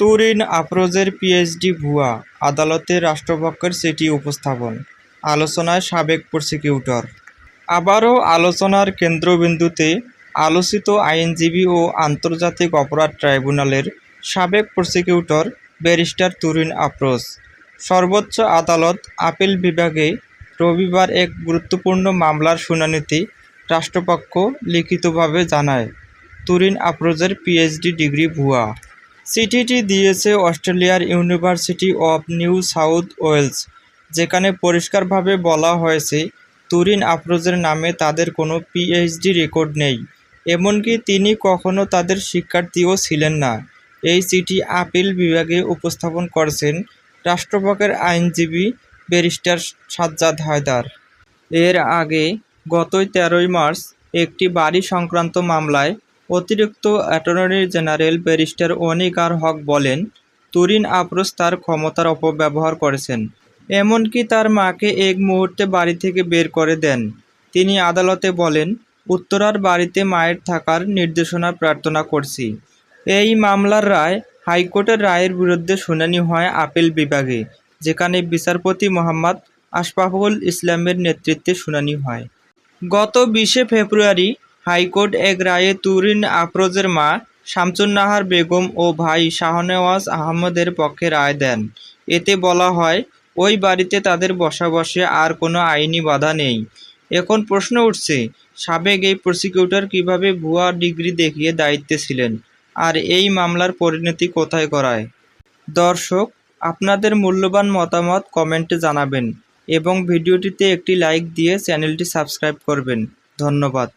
Turin আফরোজের PhD ভুয়া, আদালতে রাষ্ট্রপক্ষের চিঠি উপস্থাপন, আলোচনায় সাবেক প্রসিকিউটর। আবারও আলোচনার কেন্দ্রবিন্দুতে আলোচিত আইনজীবী ও আন্তর্জাতিক অপরাধ ট্রাইব্যুনালের সাবেক প্রসিকিউটর ব্যারিস্টার তুরিন আফরোজ। সর্বোচ্চ আদালত আপিল বিভাগে রবিবার এক গুরুত্বপূর্ণ মামলার শুনানিতে রাষ্ট্রপক্ষ লিখিতভাবে জানায়, তুরিন আফরোজের পিএইচডি ডিগ্রি ভুয়া। চিঠিটি দিয়েছে অস্ট্রেলিয়ার university of New South Wales, যেখানে পরিষ্কারভাবে বলা হয়েছে, তুরিন আফরোজের নামে তাদের কোনো পিএইচডি রেকর্ড নেই, এমনকি তিনি কখনো তাদের শিক্ষার্থীও ছিলেন না। এই চিঠি আপিল বিভাগে উপস্থাপন করেছেন রাষ্ট্রপক্ষের আইনজীবী ব্যারিস্টার সাজ্জাদ হায়দার। এর আগে গতই তেরোই মার্চ একটি বাড়ি সংক্রান্ত মামলায় অতিরিক্ত অ্যাটর্নি জেনারেল ব্যারিস্টার অনিকার হক বলেন, তুরিন আফরোজ তার ক্ষমতার অপব্যবহার করেছেন। এমনকি তার মাকে এক মুহূর্তে বাড়ি থেকে বের করে দেন। তিনি আদালতে বলেন, উত্তরার বাড়িতে মায়ের থাকার নির্দেশনা প্রার্থনা করছি। এই মামলার রায় হাইকোর্টের রায়ের বিরুদ্ধে শুনানি হয় আপিল বিভাগে, যেখানে বিচারপতি মোহাম্মদ আশফাকুল ইসলামের নেতৃত্বে শুনানি হয়। গত বিশে ফেব্রুয়ারি হাইকোর্ট এক রায়ে তুরিন আফরোজের মা শামসুন্নাহার বেগম ও ভাই শাহনেওয়াজ আহমদের পক্ষে রায় দেন। এতে বলা হয়, ওই বাড়িতে তাদের বসবাসে আর কোনো আইনি বাধা নেই। এখন প্রশ্ন উঠছে, সাবেক এই প্রসিকিউটর কীভাবে ভুয়া ডিগ্রি দেখিয়ে দায়িত্বে ছিলেন? আর এই মামলার পরিণতি কোথায় করায় দর্শক, আপনাদের মূল্যবান মতামত কমেন্টে জানাবেন এবং ভিডিওটিতে একটি লাইক দিয়ে চ্যানেলটি সাবস্ক্রাইব করবেন। ধন্যবাদ।